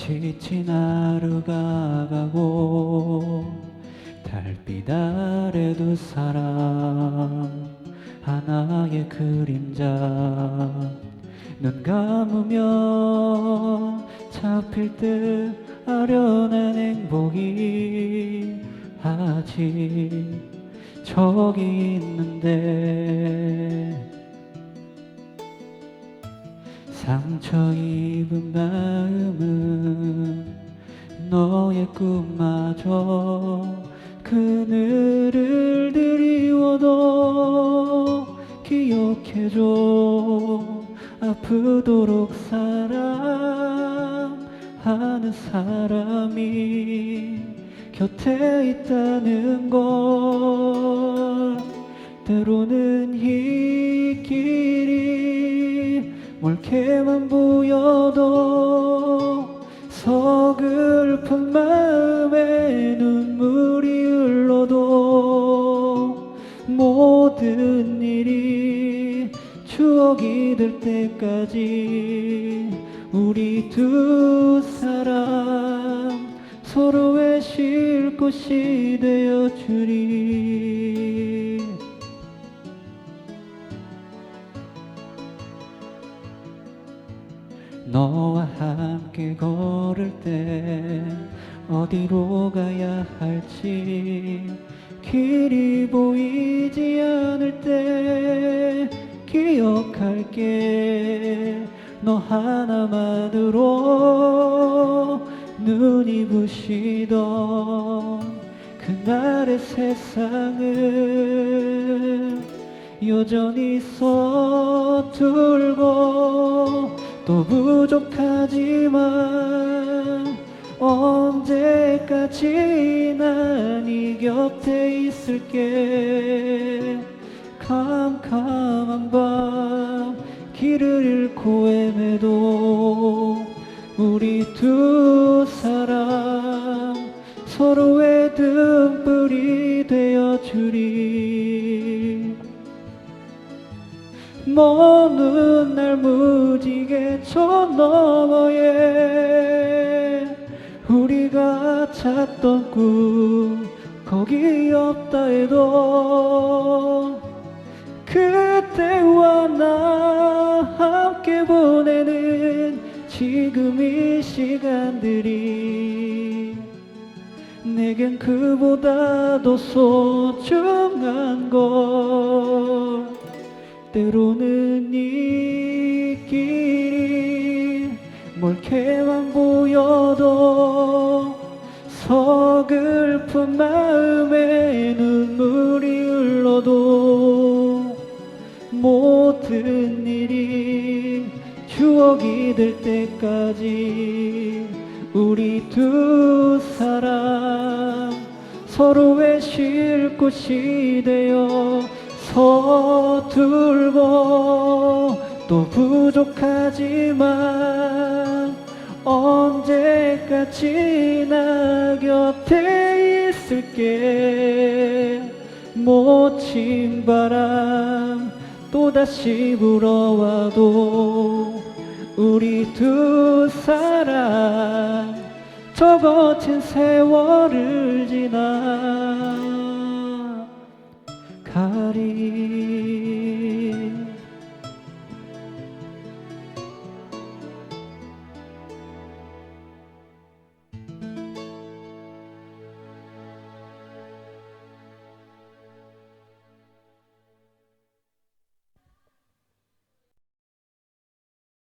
지친 하루가 가고 달빛 아래 두 사람 하나의 그림자. 눈 감으면 잡힐 듯 아련한 행복이 아직 저기 있는데 상처 입은 마음은 너의 꿈마저 그늘을 드리워도 기억해줘. 아프도록 사랑하는 사람이 곁에 있다는 걸 때로는 모든 일이 추억이 될 때까지 우리 두 사람 서로의 쉴 곳이 되어 주리 너와 함께 걸을 때 어디로 가야 할지 길이 보이지 않을 때 기억할게. 너 하나만으로 눈이 부시던 그날의 세상은 여전히 서툴고 또 부족하지만 언제까지나 네 곁에 있을게. 캄캄한 밤 길을 잃고 헤매도 우리 두 사람 서로의 등불이 되어 주리. 먼날 무지개 저 너머에 우리가 찾던 꿈 거기 없다 해도 그때와 나 함께 보내는 지금 이 시간들이 내겐 그보다도 소중한 걸 때로는 멀게만 보여도 서글픈 마음에 눈물이 흘러도 모든 일이 추억이 될 때까지 우리 두 사람 서로의 쉴 곳이 되어 서툴고 또 부족하지만 언제까지나 곁에 있을게? 모친 바람 또다시 불어와도 우리 두 사람 저 거친 세월을 지